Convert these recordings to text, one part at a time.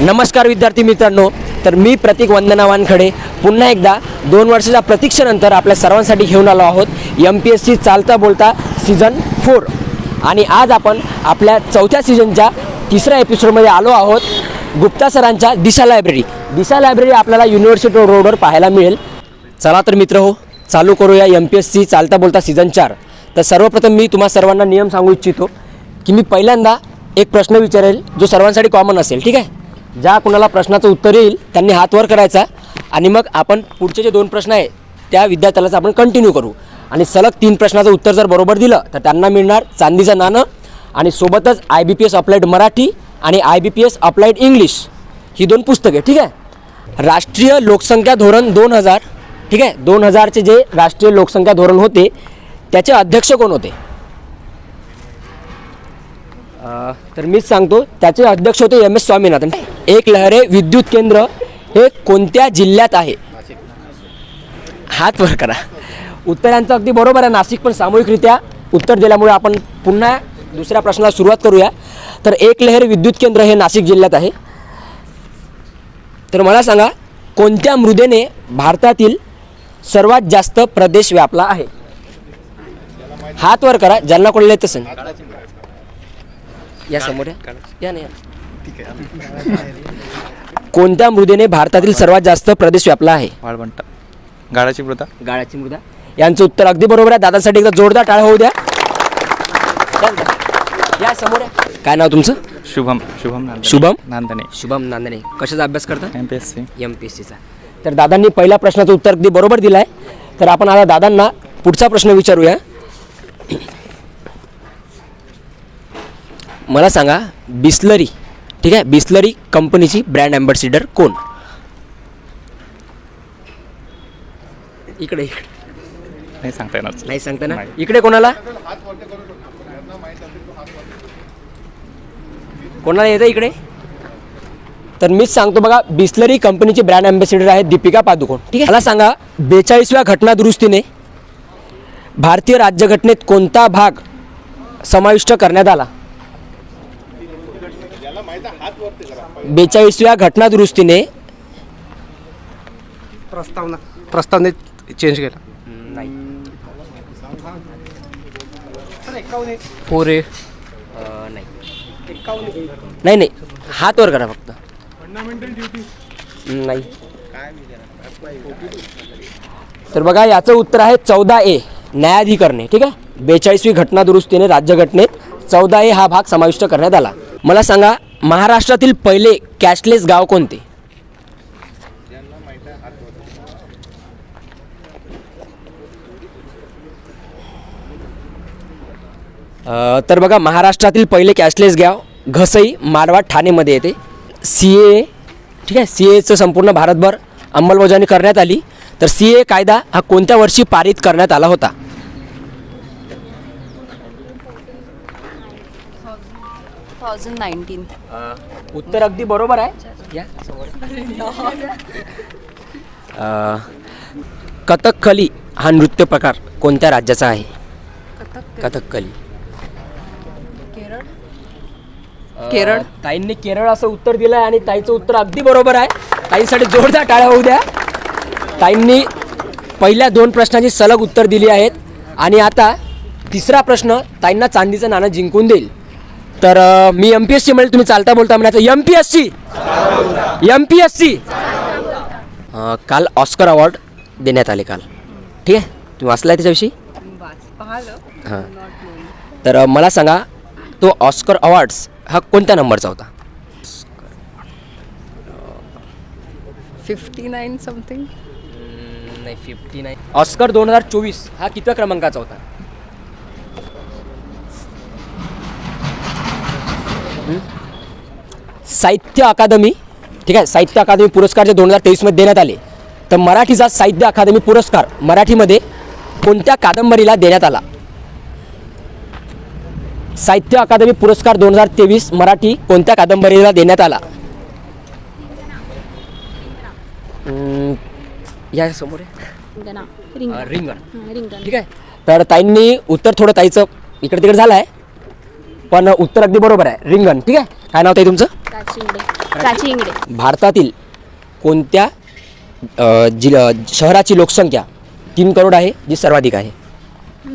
नमस्कार विद्यार्थी मित्रांनो तर मी प्रतीक वंदना वानखडे पुन्हा एकदा दोन वर्षाच्या प्रतीक्षेनंतर आपल्या सर्वांसाठी घेऊन आलो आहोत एम पी एस सी चालता बोलता सीझन फोर आणि आज आपण आपल्या चौथ्या सीझनच्या तिसऱ्या एपिसोडमध्ये आलो आहोत गुप्ता सरांच्या दिशा लायब्ररी दिशा लायब्ररी आपल्याला युनिव्हर्सिटी रोडवर पाहायला मिळेल. चला तर मित्र हो चालू करूया एम पी एस सी चालता बोलता सीझन चार. तर सर्वप्रथम मी तुम्हा सर्वांना नियम सांगू इच्छितो की मी पहिल्यांदा एक प्रश्न विचारेल जो सर्वांसाठी कॉमन असेल ठीक आहे? ज्या कुणाला प्रश्नाचं उत्तर येईल त्यांनी हात वर करायचा आणि मग आपण पुढचे जे दोन प्रश्न आहे त्या विद्यार्थ्यालाच आपण कंटिन्यू करू. आणि सलग तीन प्रश्नाचं उत्तर जर बरोबर दिलं तर त्यांना मिळणार चांदीचं नाणं आणि सोबतच I B P S applied Marathi आणि I B P S applied English ही दोन पुस्तके ठीक आहे? राष्ट्रीय लोकसंख्या धोरण दोन हजार ठीक आहे? दोन हजारचे जे राष्ट्रीय लोकसंख्या धोरण होते त्याचे अध्यक्ष कोण होते? तर मीच सांगतो त्याचे अध्यक्ष होते एम एस स्वामीनाथन. एक लहरे विद्युत केंद्र हे कोणत्या जिल्ह्यात आहे? हात वर करा. उत्तरांचं अगदी बरोबर आहे नाशिक पण सामूहिकरित्या उत्तर दिल्यामुळे आपण पुन्हा दुसऱ्या प्रश्नाला सुरुवात करूया. तर एक लहर विद्युत केंद्र हे नाशिक जिल्ह्यात आहे. तर मला सांगा कोणत्या मृदेने भारतातील सर्वात जास्त प्रदेश व्यापला आहे. हात वर करा ज्यांना कोणाला येत असेल. या समोर या. या ना या. कोणत्या मृदेने भारतातील सर्वात जास्त प्रदेश व्यापला आहे? वाळवंट गाळाची मृदा. गाळाची मृदा. यांचं उत्तर अगदी बरोबर आहे. दादासाठी एकदा जोरदार टाळ होऊ द्या. या समोर या. काय नाव तुमचं? शुभम. शुभम नांदणे. शुभम? नांदणे. शुभम नांदणे. कशाचा अभ्यास करता? M P S C M P S सीचा तर दादांनी पहिल्या प्रश्नाचं उत्तर अगदी बरोबर दिलं आहे तर आपण आता दादांना पुढचा प्रश्न विचारूया. मला सांगा बिस्लरी ठीक आहे? बिस्लरी कंपनीची ब्रँड अँबॅसिडर कोण? इकडे इकडे. नाही सांगता येणार. नाही सांगता ना. इकडे कोणाला? कोणाला येतं इकडे? तर मीच सांगतो बघा बिस्लरी कंपनीची ब्रँड अँबॅसिडर आहे दीपिका पादुकोण. ठीक आहे? मला सांगा बेचाळीसव्या घटना दुरुस्तीने भारतीय राज्यघटनेत कोणता भाग समाविष्ट करण्यात आला? बेचाळीसव्या घटना दुरुस्तीने प्रस्तावना प्रस्तावने चेंज केला. नाही नाही. हात वर करा फक्त. नाही. तर बघा याचं उत्तर आहे चौदा ए न्यायाधिकरणे ठीक आहे? बेचाळीसवी घटना दुरुस्तीने राज्यघटनेत चौदा ए हा भाग समाविष्ट करण्यात आला. मला सांगा महाराष्ट्रातील पहिले कॅशलेस गाव कोणते? तर बघा महाराष्ट्रातील पहिले कॅशलेस गाव घसई मारवाड ठाणेमध्ये येते. सी ए ठीक आहे? सी एचं संपूर्ण भारतभर अंमलबजावणी करण्यात आली. तर सी ए कायदा हा कोणत्या वर्षी पारित करण्यात आला होता? थाउजंड नाईन्टीन उत्तर अगदी बरोबर आहे. या. कथकली हा नृत्य प्रकार कोणत्या राज्याचा आहे? कथकली केरळ केरळ. ताईंनी केरळ असं उत्तर दिलं आहे आणि ताईचं उत्तर अगदी बरोबर आहे. ताईंसाठी जोरदार टाळ्या होऊ द्या. ताईंनी पहिल्या दोन प्रश्नाची सलग उत्तर दिली आहेत. आणि आता तिसरा प्रश्न ताईंना चांदीचं नाणं जिंकून देईल. तर अं, मी एम पी एस सी म्हणजे तुम्ही चालता बोलता म्हणायचं M P S C M P S C काल ऑस्कर अवॉर्ड देण्यात आले काल. ठीक आहे? तुम्ही वाचला आहे त्याच्याविषयी हां. तर अं, मला सांगा तो ऑस्कर अवॉर्ड्स हा कोणत्या नंबरचा होता? Fifty nine something. नाही फिफ्टी नाईन. ऑस्कर दोन हजार चोवीस हा कितव्या क्रमांकाचा होता? साहित्य अकादमी ठीक आहे साहित्य अकादमी पुरस्कार जे दोन हजार तेवीसमध्ये देण्यात आले तर मराठीचा साहित्य अकादमी पुरस्कार मराठीमध्ये कोणत्या कादंबरीला देण्यात आला? साहित्य अकादमी पुरस्कार दोन हजार तेवीस मराठी कोणत्या कादंबरीला देण्यात आला? या समोर. रिंगणा. हां, ठीक आहे. तर ताईंनी उत्तर थोडं ताईचं इकडे तिकडे झालं आहे पण उत्तर अगदी बरोबर आहे. रिंगण. ठीक आहे? काय नाव ताई तुमचं? भारतातील कोणत्या शहराची लोकसंख्या तीन करोड आहे जी सर्वाधिक आहे?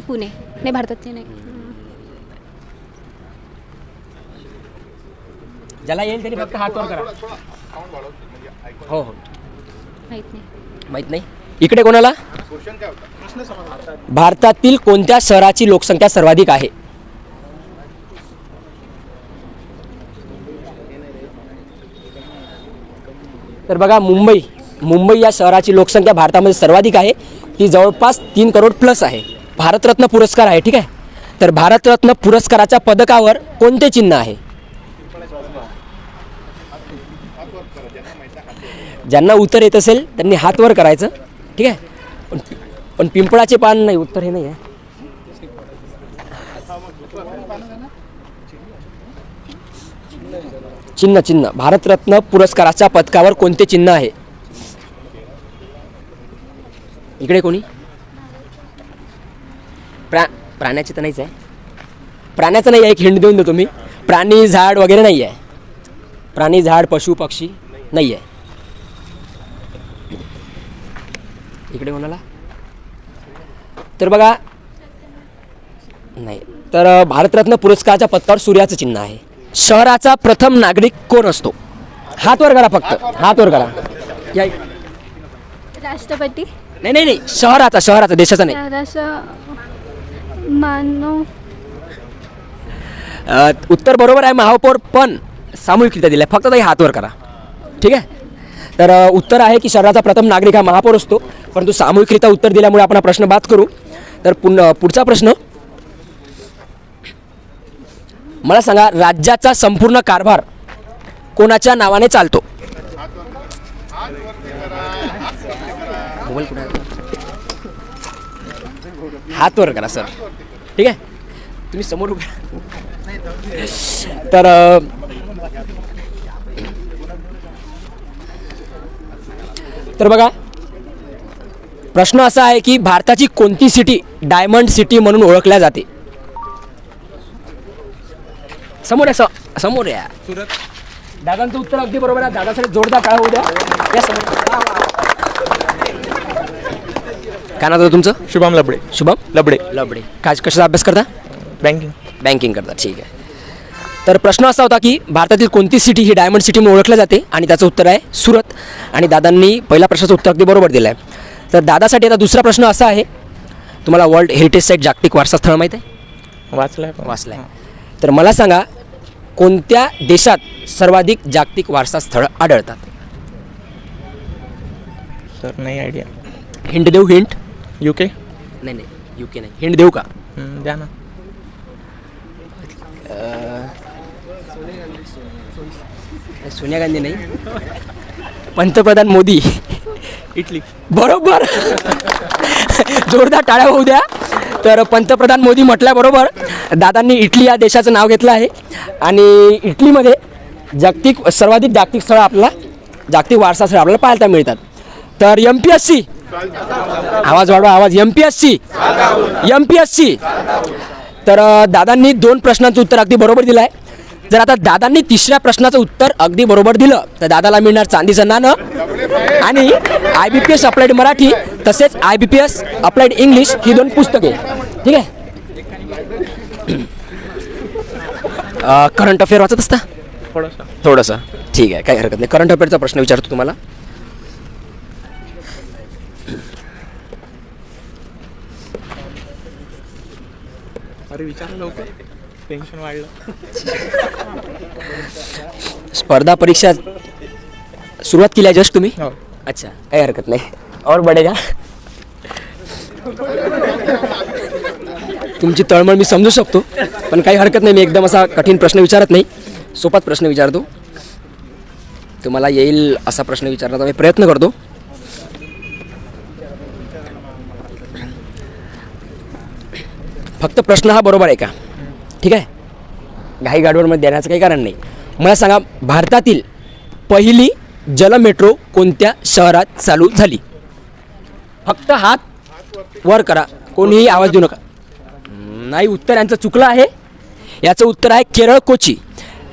पुणे. नाही भारतातले नाही. ज्याला येईल त्यांनी फक्त हात वर करा. हो हो. माहीत नाही. माहीत नाही? इकडे कोणाला? भारतातील कोणत्या शहराची लोकसंख्या सर्वाधिक आहे? तर बघा मुंबई. मुंबई या शहराची लोकसंख्या भारतामध्ये सर्वाधिक आहे. ती जवळपास तीन करोड प्लस आहे. भारतरत्न पुरस्कार आहे ठीक आहे? तर भारतरत्न पुरस्काराच्या पदकावर कोणते चिन्ह आहे? ज्यांना उत्तर येत असेल त्यांनी हात वर करायचं. ठीक आहे? पण पण पिंपळाचे पान नाही उत्तर हे नाही आहे. चिन्ह चिन्ह. भारतरत्न पुरस्काराच्या पदकावर कोणते चिन्ह आहे? इकडे कोणी? प्रा प्राण्याचे तर नाहीच आहे. प्राण्याचं नाही आहे एक हिंड देऊन देतो मी. प्राणी झाड वगैरे नाही आहे. प्राणी झाड पशु पक्षी नाही आहे इकडे कोणाला? तर बघा नाही तर भारतरत्न पुरस्काराच्या पदकावर सूर्याचं चिन्ह आहे. शहराचा प्रथम नागरिक कोण असतो? हात वर करा फक्त हात वर करा. या. इकडे. राष्ट्रपती. नाही नाही नाही शहराचा शहराचा देशाचा नाही. मानव. अ, उत्तर बरोबर आहे महापौर पण सामूहिकरित्या दिला आहे. फक्त ताई हातवर करा. ठीक आहे? तर उत्तर आहे की शहराचा प्रथम नागरिक हा महापौर असतो. परंतु सामूहिकरित्या उत्तर दिल्यामुळे आपण हा प्रश्न बाद करू. तर पुन पुढचा प्रश्न. मला सांगा राज्याचा संपूर्ण कारभार कोणाच्या नावाने चालतो? मोबाईल कुठे करा सर. ठीक आहे? तुम्ही समोर उभे. तर तर बघा प्रश्न असा आहे की भारताची कोणती सिटी डायमंड सिटी म्हणून ओळखल्या जाते? समोर स- समोर या. सुरत. दादांचं उत्तर अगदी बरोबर आहे. दादासाठी जोरदार टाळा होऊ द्या. या समोर. काय नाव तुमचं? शुभम लबडे. शुभम? लबडे. लबडे. काय कशाचा अभ्यास करता? बँकिंग बँकिंग करतात ठीक आहे. तर प्रश्न असा होता की भारतातील कोणती सिटी ही डायमंड सिटी म्हणून ओळखल्या जाते? आणि त्याचं उत्तर आहे सुरत. आणि दादांनी पहिल्या प्रश्नाचं उत्तर अगदी बरोबर दिलं आहे तर दादासाठी आता दुसरा प्रश्न असा आहे. तुम्हाला वर्ल्ड हेरिटेज साईट जागतिक वारसा स्थळ माहीत आहे? वाचलाय पण. वाचलं आहे तर मला सांगा कोणत्या देशात सर्वाधिक जागतिक वारसा स्थळ आढळतात? सर नाही आयडिया हिंट देऊ हिंट? यू के नाही नाही. यू के नाही. हिंट देऊ का द्या ना. सोनिया गांधी नाही. पंतप्रधान मोदी. इटली. बरोबर. जोरदार टाळ्या होऊ द्या. तर पंतप्रधान मोदी म्हटल्याबरोबर दादांनी इटली या देशाचं नाव घेतलं आहे. आणि इटलीमध्ये जागतिक सर्वाधिक जागतिक स्थळं आपल्याला जागतिक वारसा स्थळं आपल्याला पाहायला मिळतात. तर एम पी एस सी आवाज वाढवा आवाज. M P S C M P S C तर दादांनी दोन प्रश्नांचं उत्तर अगदी बरोबर दिलं आहे जर आता दादांनी तिसऱ्या प्रश्नाचं उत्तर अगदी बरोबर दिलं तर दादाला मिळणार चांदीचं नाणं आणि I B P S applied Marathi तसेच I B P S applied English ही दोन पुस्तके. ठीक आहे? करंट अफेअर वाचत असता? थोडंसं. थोडंसं. ठीक आहे काही हरकत नाही. करंट अफेअरचा प्रश्न विचारतो तुम्हाला. अरे विचार लवकर. टेन्शन वाढलं. स्पर्धा परीक्षा सुरुवात केली आहे जस्ट तुम्ही? हो. अच्छा काही हरकत नाही. और बढेगा. तुमची तळमळ मी समजू शकतो पण काही हरकत नाही. मी एकदम असा कठीण प्रश्न विचारत नाही. सोपाच प्रश्न विचारतो. तुम्हाला येईल असा प्रश्न विचारण्याचा मी प्रयत्न करतो. फक्त प्रश्न हा बरोबर आहे का? ठीक आहे? घाई गाडवडमध्ये देण्याचं काही कारण नाही. मला सांगा भारतातील पहिली जल मेट्रो कोणत्या शहरात चालू झाली? फक्त हात वर करा. कोणीही आवाज देऊ नका. नाही उत्तर यांचं चुकलं आहे. याचं उत्तर आहे केरळ कोची.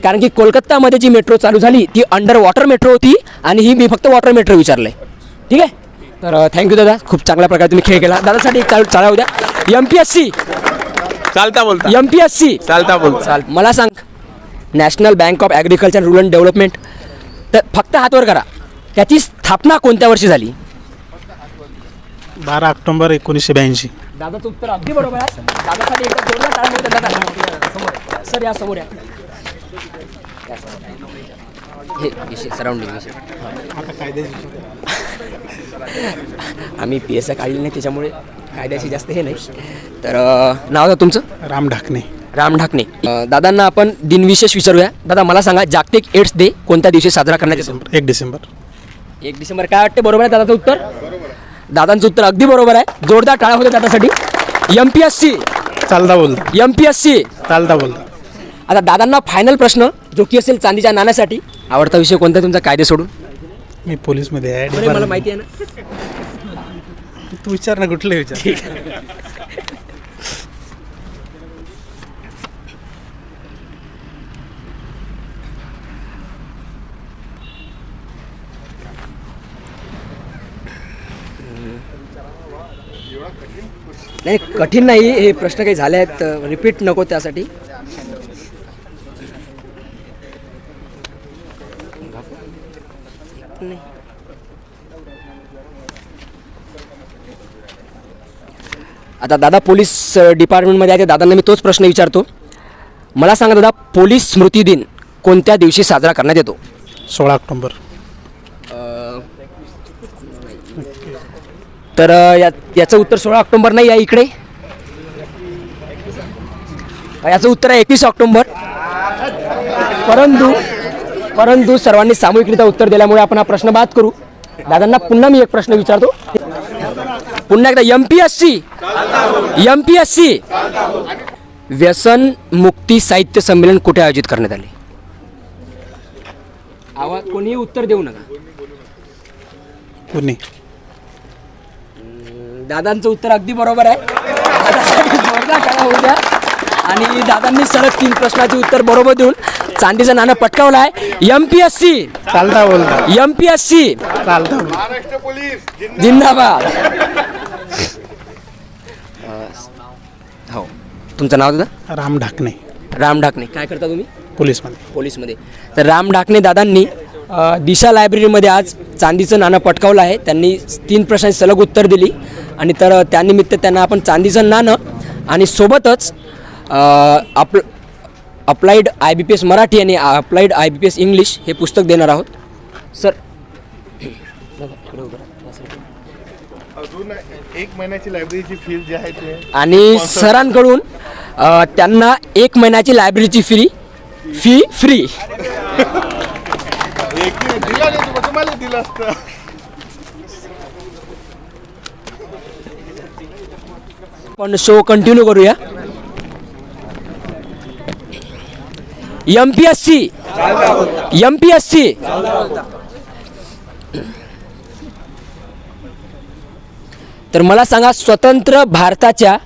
कारण की कोलकातामध्ये जी मेट्रो चालू झाली ती अंडर वॉटर मेट्रो होती आणि ही मी फक्त वॉटर मेट्रो विचारलं आहे ठीक आहे? तर थँक्यू दादा. खूप चांगल्या प्रकारे तुम्ही खेळ केला. दादासाठी एक चालू चालू द्या. एम पी एस सी चालता बोलता. एम पी एस सी चालता बोलता. चाल. मला सांग national bank of agriculture rural development तर फक्त हातवर करा. त्याची स्थापना कोणत्या वर्षी झाली? बारा ऑक्टोबर एकोणीसशे ब्याऐंशी. दादाचं उत्तर अगदी बरोबर आहे. दादासाठी एकदा जोरदार टाळ्या मिळतात दादा सर या समोर या. या समोर. हे विषय सराउंडिंग विषय आम्ही पी एस आय काढली नाही त्याच्यामुळे कायद्याशी जास्त हे नाही. तर नाव आहे तुमचं? राम ढाकणे. राम ढाकणे. दादांना आपण दिनविशेष विचारूया दादा मला सांगा जागतिक एड्स डे कोणत्या दिवशी साजरा करण्यात येतो? डिसेंबर एक डिसेंबर. एक डिसेंबर. काय वाटते बरोबर आहे दादाचं उत्तर? दादांचं उत्तर अगदी बरोबर आहे. जोरदार टाळा होते दादासाठी एम पी एस सी चालता बोलता. एम पी एस सी चालता बोलता. आता दादांना फायनल प्रश्न जो की असेल चांदीच्या नाण्यासाठी. आवडता विषय कोणता तुमचा? कायदे सोडून. मी पोलीसमध्ये आहे मला माहिती आहे ना. तू विचार ना कुठले विचार? नाही कठीण नाही हे प्रश्न काही झाले आहेत रिपीट नको त्यासाठी. आता दादा पोलीस डिपार्टमेंटमध्ये आहे दादांना मी तोच प्रश्न विचारतो. मला सांगा दादा पोलीस स्मृती दिन कोणत्या दिवशी साजरा करण्यात येतो? सोळा ऑक्टोबर. तर या याचं उत्तर सोळा ऑक्टोबर नाही आहे इकडे. याचं उत्तर आहे एकवीस ऑक्टोबर. परंतु परंतु सर्वांनी सामूहिकरित्या उत्तर दिल्यामुळे आपण हा प्रश्न बाद करू. दादांना पुन्हा मी एक प्रश्न विचारतो. पुन्हा एकदा M P S C M P S C व्यसन मुक्ती साहित्य संमेलन कुठे आयोजित करण्यात आले? आवाज कोणीही उत्तर देऊ नका. पुणे दादांचं उत्तर अगदी बरोबर आहे. दादासाठी जोरदार टाळ्या होऊ द्या. आणि दादांनी सलग तीन प्रश्नाचे उत्तर बरोबर देऊन चांदीचं नाणं पटकावलं आहे. एम पी एस सी चालता बोलता एम पी एस सी चालता. बोलता जिंदाबाद हो तुमचं नाव दादा? राम ढाकणे. राम ढाकणे. काय करता तुम्ही? पोलीसमध्ये. पोलीसमध्ये. तर राम ढाकणे दादांनी अ, दिशा लायब्ररीमध्ये आज चांदीचं नाणं पटकावलं आहे. त्यांनी तीन प्रश्नांची सलग उत्तर दिली. आणि तर त्यानिमित्त त्यांना आपण चांदीचं नाणं आणि सोबतच uh, up applied I B P S Marathi आणि applied I B P S English हे पुस्तक देणार आहोत. सर अजून एक महिन्याची लायब्ररीची फीस जी आहे ते आणि सरांकडून त्यांना एक महिन्याची लायब्ररीची फ्री फी फ्री पण शो कंटिन्यू करूया. M P S C M P S C तर मला सांगा स्वतंत्र भारताच्या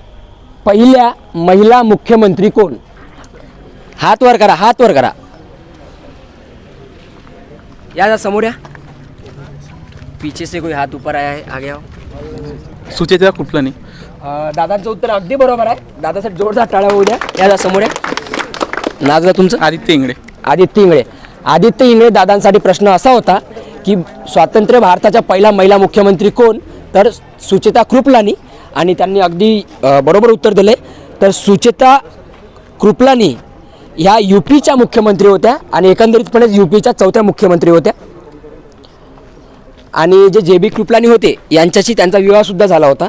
पहिल्या महिला मुख्यमंत्री कोण? हात वर करा हात वर करा. या जा समोर या. पीछे से कोई हाथ ऊपर आया है आगे आओ. सुचेता कुठलं नाही. अ, दादांचं उत्तर अगदी बरोबर आहे. दादासाठी जोरदार टाळा होऊ द्या या जा समोर या. दादा तुमचं. आदित्य इंगडे आदित्य इंगळे. आदित्य इंगळे दादांसाठी प्रश्न असा होता की स्वातंत्र्य भारताच्या पहिला महिला मुख्यमंत्री कोण? तर सुचेता कृपलानी. आणि त्यांनी अगदी अ, बरोबर उत्तर दिले तर सुचेता कृपलानी ह्या यू पीच्या मुख्यमंत्री होत्या आणि एकंदरीतपणेच यू पीच्या चौथ्या मुख्यमंत्री होत्या. आणि जे जे बी कृपलानी होते यांच्याशी त्यांचा विवाहसुद्धा झाला होता.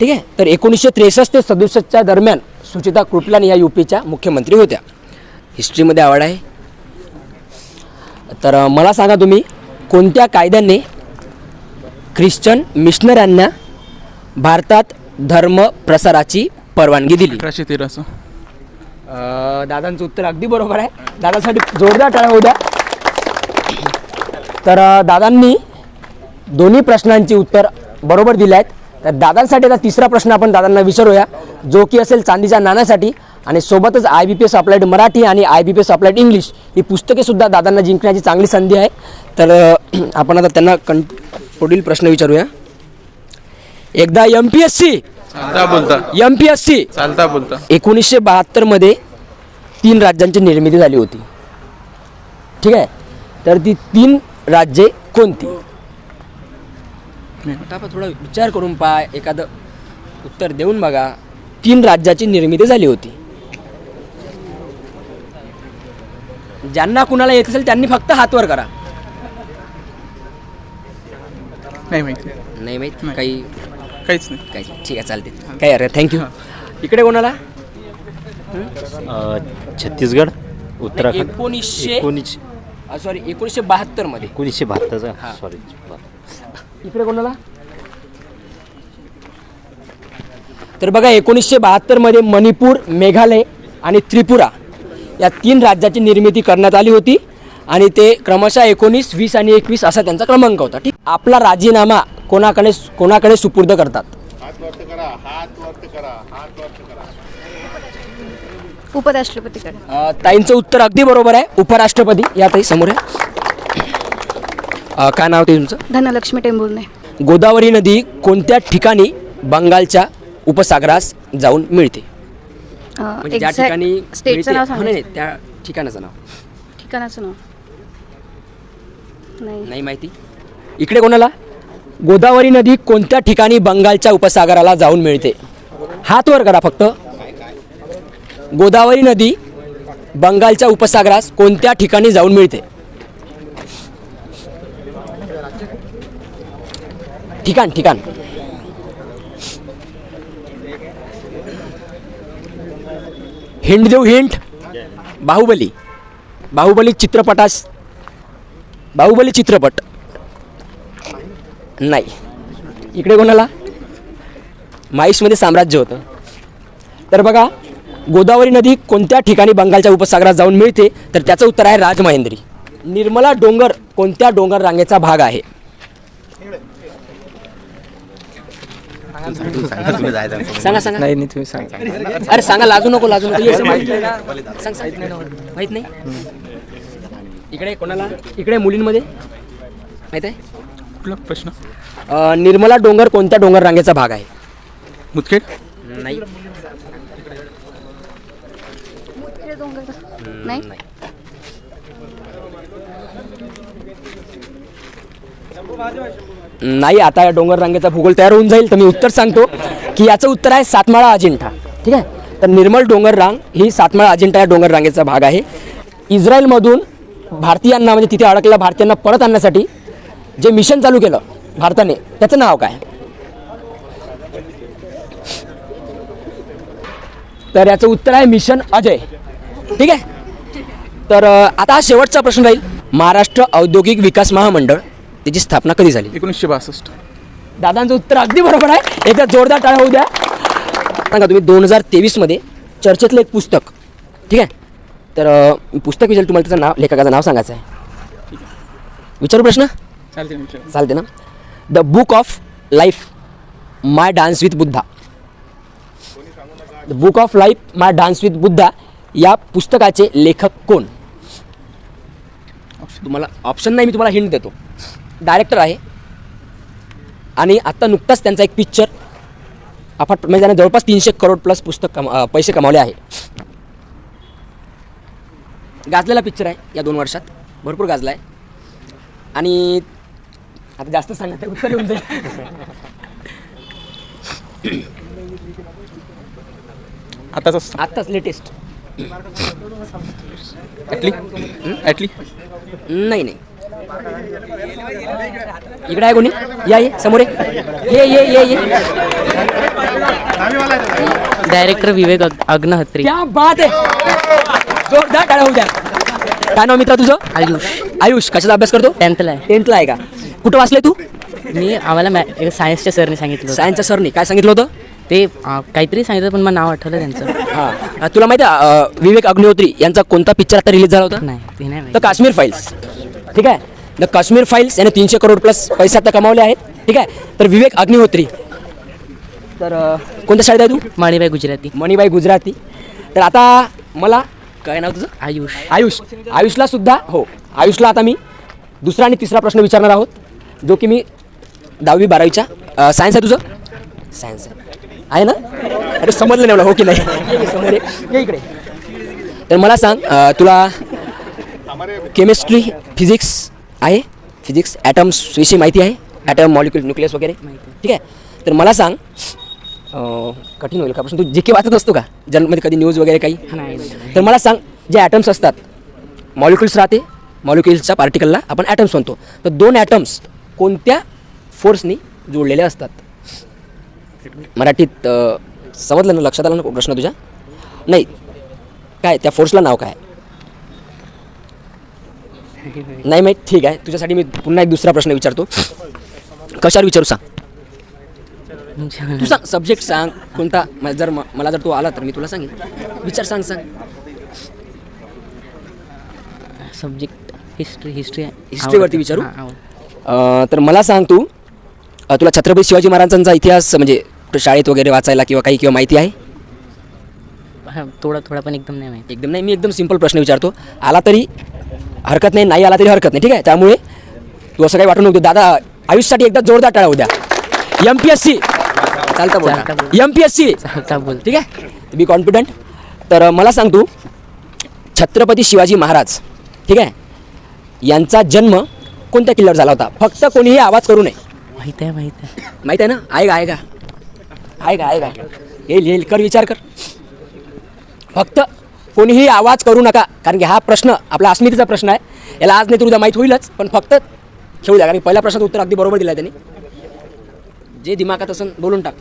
ठीक आहे? तर एकोणीसशे त्रेसष्ट ते सदुसष्टच्या दरम्यान सुचिता कृपलानी या युपीच्या मुख्यमंत्री होत्या. हिस्ट्रीमध्ये आवड आहे. तर मला सांगा तुम्ही कोणत्या कायद्याने ख्रिश्चन मिशनऱ्यांना भारतात धर्म प्रसाराची परवानगी दिली. अठराशे तेराचं अं, दादांचं उत्तर अगदी बरोबर आहे. दादासाठी जोरदार टाळ्या होऊ द्या. तर अं, दादांनी दोन्ही प्रश्नांची उत्तर बरोबर दिली आहेत. तर दादांसाठी आता तिसरा प्रश्न आपण दादांना विचारूया. जो की असेल चांदीच्या नाण्यासाठी आणि सोबतच I B P S applied Marathi आणि I B P S applied English ही पुस्तके सुद्धा दादांना जिंकण्याची चांगली संधी आहे. तर अ, आपण आता त्यांना कं पुढील प्रश्न विचारूया. एकदा एम पी एस सी चालता बोलता. एम पी एस सी चालता बोलता. एकोणीसशे बहात्तरमध्ये तीन राज्यांची निर्मिती झाली होती. ठीक आहे? तर ती तीन राज्ये कोणती? आपण थोडा विचार करून पहा. एखादं उत्तर देऊन बघा. तीन राज्याची निर्मिती झाली होती. ज्यांना कुणाला येत असेल त्यांनी फक्त हातवर करा. नाही माहिती. नाही माहीत. काही काहीच नाही. काही ठीक आहे चालते काही अरे थँक्यू इकडे कोणाला? छत्तीसगड उत्तराखंड. एकोणीसशे एकोणीस सॉरी एकोणीसशे बहात्तरमध्ये. एकोणीसशे बहात्तरचा हा. सॉरी इकडे कोणाला? तर बघा एकोणीसशे बहात्तरमध्ये मणिपूर मेघालय आणि त्रिपुरा या तीन राज्याची निर्मिती करण्यात आली होती. आणि ते क्रमशः एकोणीस वीस आणि एकवीस असा त्यांचा क्रमांक होता. ठीक? आपला राजीनामा कोणाकडे कोणाकडे सुपूर्द करतात? हात वरत करा हात वरत करा हात वरत करा. उपराष्ट्रपतीकडे. ताईंचं उत्तर अगदी बरोबर आहे. उपराष्ट्रपती या ताई समोर आहे अ, काय नाव ते तुमचं? धनलक्ष्मी टेंभुर्णे. गोदावरी नदी कोणत्या ठिकाणी बंगालच्या उपसागरास जाऊन मिळते? म्हणजे ज्या ठिकाणी स्टेटचं मिळते- नाव हो, नाही, सांगायचं? नाही, त्या ठिकाणाचं नाव. ठिकाणाचं नाव. नाही. माहिती. इकडे कोणाला? गोदावरी नदी कोणत्या ठिकाणी बंगालच्या उपसागराला जाऊन मिळते? हात वर करा फक्त. गोदावरी नदी बंगालच्या उपसागरास कोणत्या ठिकाणी जाऊन मिळते? ठिकाण ठिकाण. हिंट देऊ हिंट बाहुबली. बाहुबली चित्रपटास बाहुबली चित्रपट. नाही. इकडे कोणाला? माईसमध्ये साम्राज्य होतं. तर बघा गोदावरी नदी कोणत्या ठिकाणी बंगालच्या उपसागरात जाऊन मिळते? तर त्याचं उत्तर आहे राजमहेंद्री. निर्मला डोंगर कोणत्या डोंगर रांगेचा भाग आहे? सांगा सांगा. नाही नाही तुम्ही सांगा. अरे सांगा लाजू नको लाजू नको. माहीत नाही ना. सांग सांग माहीत नाही इकडे कोणाला? इकडे मुलींमध्ये? माहीत आहे? कुठला प्रश्न? अ, निर्मला डोंगर कोणत्या डोंगर रांगेचा भाग आहे? मुदखेड? नाही. नाही? नाही आता या डोंगर रांगेचा भूगोल तयार होऊन जाईल. तर मी उत्तर सांगतो की याचं उत्तर आहे सातमाळा अजिंठा. ठीक आहे? तर निर्मल डोंगर रांग ही सातमाळा अजिंठा या डोंगर रांगेचा भाग आहे. इस्रायलमधून भारतीयांना म्हणजे तिथे अडकलेल्या भारतीयांना परत आणण्यासाठी जे मिशन चालू केलं भारताने त्याचं नाव काय? तर याचं उत्तर आहे मिशन अजय. ठीक आहे? तर आता हा शेवटचा प्रश्न राहील. महाराष्ट्र औद्योगिक विकास महामंडळ त्याची स्थापना कधी झाली? एकोणीसशे बासष्ट. दादांचं उत्तर अगदी बरोबर आहे. एकदा जोरदार टाळा होऊ द्या. सांगा तुम्ही दोन हजार तेवीसमध्ये चर्चेतलं एक पुस्तक. ठीक आहे? तर पुस्तक विचार तुम्हाला त्याचं नाव लेखकाचं नाव सांगायचं आहे विचारू प्रश्न? चालते ना. चालते ना? The book of life my dance with Buddha the book of life my dance with Buddha या पुस्तकाचे लेखक कोण? तुम्हाला ऑप्शन नाही मी तुम्हाला हिंट देतो. डायरेक्टर आहे. आणि आत्ता नुकताच त्यांचा एक पिक्चर अफाट म्हणजे त्याने जवळपास तीनशे करोड प्लस पुस्तक कमा पैसे कमावले आहे. गाजलेला पिक्चर आहे या दोन वर्षात. भरपूर गाजला आहे आणि आता जास्त सांगा तर उत्तर येऊन जाईल. आताच आत्ताच लेटेस्ट ॲटली ॲटली नाही नाही. इकडे आहे कोणी? या ये समोर ये. ये ये ये ये. डायरेक्टर विवेक अग- अग्नहत्री क्या बात आहे. जोरदार टाळ्या होऊ द्या काय नाव मित्र तुझं? आयुष. आयुष कशाचा अभ्यास करतो? टेन्थला आहे. टेन्थला आहे का? कुठं वाचलंय तू? मी आम्हाला मॅ एक सायन्सच्या सरने सांगितलं होतं. सायन्सच्या सरनी. काय सांगितलं होतं? ते अं, काहीतरी सांगितलं पण मला नाव आठवलं त्यांचं. हां. तुला माहिती आहे अं, विवेक अग्निहोत्री यांचा कोणता पिक्चर आता रिलीज झाला होता? नाही ते नाही द माहिती. काश्मीर फाईल्स ठीक आहे? द काश्मीर फाईल्स याने तीनशे करोड प्लस पैसे आता कमावले आहेत. ठीक आहे? तर विवेक अग्निहोत्री. तर अ, कोणत्या शाळेत आहे तू? माळीबाई गुजराती. मणिबाई गुजराती. तर आता मला काय नाव तुझं? आयुष. आयुष. आयुषला सुद्धा हो आयुषला आता मी दुसरा आणि तिसरा प्रश्न विचारणार आहोत जो की मी दहावी बारावीच्या सायन्स आहे तुझं? सायन्स आहे. ना? अरे समजलं नाही मला हो की नाही? समोर ये. इकडे. तर मला सांग तुला केमिस्ट्री फिजिक्स आहे? फिजिक्स ॲटम्स विषयी माहिती आहे? ॲटम मॉलिक्युल न्यूक्लियस वगैरे? ठीक आहे? तर मला सांग कठीण होईल का? प्रश्न तू जे के वाचत असतो का? जन्ममध्ये कधी न्यूज वगैरे काही? नाही. तर मला सांग जे ॲटम्स असतात मॉलिक्युल्स राहते मॉलिक्युल्सच्या पार्टिकलला आपण ॲटम्स म्हणतो. तर दोन ॲटम्स कोणत्या फोर्सनी जोडलेले असतात? मराठीत समजलं ना? लक्षात आलं ना प्रश्न तुझ्या? नाही. काय त्या फोर्सला नाव काय? नाही माहीत. ठीक आहे. तुझ्यासाठी मी पुन्हा एक दुसरा प्रश्न विचारतो. कशावर विचारू सांग? तू सांग सब्जेक्ट सांग. कोणता? म- जर म- मला जर तू आला तर मी तुला सांगेन. विचार सांग सांग. सब्जेक्ट हिस्ट्री हिस्ट्री हिस्ट्रीवरती विचारू? अ, तर मला सांग तू अ, तुला छत्रपती शिवाजी महाराजांचा इतिहास म्हणजे कुठं शाळेत वगैरे वाचायला किंवा काही किंवा माहिती आहे? थोडा थोडा पण एकदम नाही माहिती. एकदम नाही? मी एकदम सिंपल प्रश्न विचारतो. आला तरी हरकत नाही नाही आला तरी हरकत नाही ठीक आहे? त्यामुळे तू असं काही वाटू नको. दादा आयुष्यासाठी एकदा जोरदार टाळा उद्या एम पी एस सी चालतं चालतं बोल. एम पी एस सी चालता बोल. ठीक आहे? बी कॉन्फिडंट तर मला सांग तू छत्रपती शिवाजी महाराज ठीक आहे? यांचा जन्म कोणत्या किल्ल्यावर झाला होता? फक्त कोणीही आवाज करू नये. माहीत आहे माहीत आहे. माहीत आहे ना? आहे का आहे का? आहे का आहे का? येईल येईल. कर विचार कर. फक्त कोणीही आवाज करू नका. कारण की हा प्रश्न आपला अस्मितेचा प्रश्न आहे. याला आज नाही तर उद्या माहीत होईलच पण फक्त खेळू द्या. कारण पहिल्या प्रश्नाचं उत्तर अगदी बरोबर दिलं आहे त्यांनी. जे दिमागात असं बोलून टाक.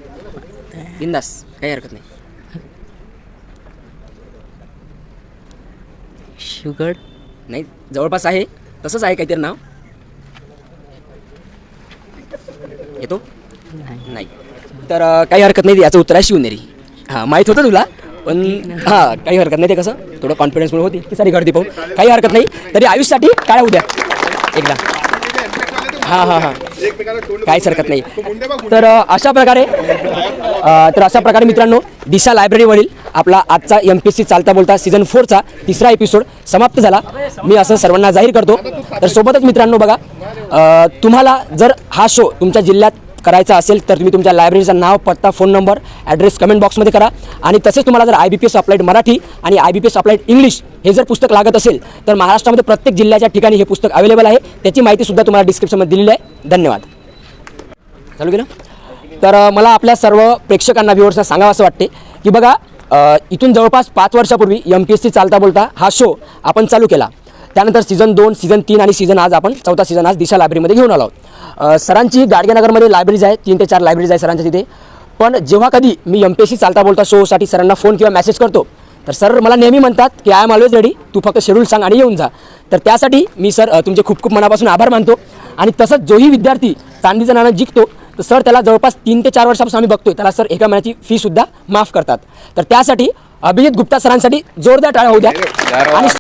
बिंदास काही हरकत नाही. शुगड नाही जवळपास आहे. तसंच आहे काहीतरी नाव. येतो? नाही. नाही. तर अं, काही हरकत नाही याचं उत्तर आहे शिवनेरी. हां माहीत होतं तुला पण हां काही हरकत नाही ते कसं. थोडं कॉन्फिडन्समुळे होती. ती सारी गर्दी पाहून. काही हरकत नाही तरी आयुष्यासाठी काय उद्या. एकदा. हां हां हां. काहीच हरकत नाही. तर अशा प्रकारे तर अशा प्रकारे मित्रांनो दिशा लायब्ररीवरील आपला आजचा एम पी सी चालता बोलता सीझन फोरचा तिसरा एपिसोड समाप्त झाला. मी असं सर्वांना जाहीर करतो. तर सोबतच मित्रांनो बघा तुम्हाला जर हा शो तुमच्या जिल्ह्यात करायचा असेल तर तुम्ही तुमच्या लायब्ररीचं नाव पत्ता फोन नंबर ॲड्रेस कमेंट बॉक्समध्ये करा. आणि तसेच तुम्हाला जर I B P S applied Marathi आणि I B P S applied English हे जर पुस्तक लागत असेल तर महाराष्ट्रामध्ये प्रत्येक जिल्ह्याच्या ठिकाणी हे पुस्तक अवेलेबल आहे. त्याची माहितीसुद्धा तुम्हाला डिस्क्रिप्शनमध्ये दिलेली आहे. धन्यवाद. चालू गेलं तर मला आपल्या सर्व प्रेक्षकांना व्ह्युअर्सना सांगावं असं वाटते की बघा इथून जवळपास पाच वर्षापूर्वी एम पी एस सी चालता बोलता हा शो आपण चालू केला. त्यानंतर सीझन दोन सीझन तीन आणि सीझन आज आपण चौथा सीझन आज दिशा लायब्ररीमध्ये घेऊन आलो आहोत. सरांची गाडगेनगरमध्ये लायब्ररीज आहे तीन ते चार लायब्ररीज आहे सरांच्या तिथे. पण जेव्हा कधी मी एम पी एस सी चालता बोलता शोसाठी सरांना फोन किंवा मेसेज करतो तर सर मला नेहमी म्हणतात की आय एम ऑलवेज रेडी तू फक्त शेड्यूल सांग आणि येऊन जा. तर त्यासाठी मी सर तुमचे खूप खूप मनापासून आभार मानतो. आणि तसंच जोही विद्यार्थी चांदीचं नाणं जिंकतो तर सर त्याला जवळपास तीन ते चार वर्षापासून आम्ही बघतोय. त्याला सर एका महिन्याची फीसुद्धा माफ करतात. तर त्यासाठी अभिजित गुप्ता सरांसाठी जोरदार टाळ्या होऊ द्या. आणि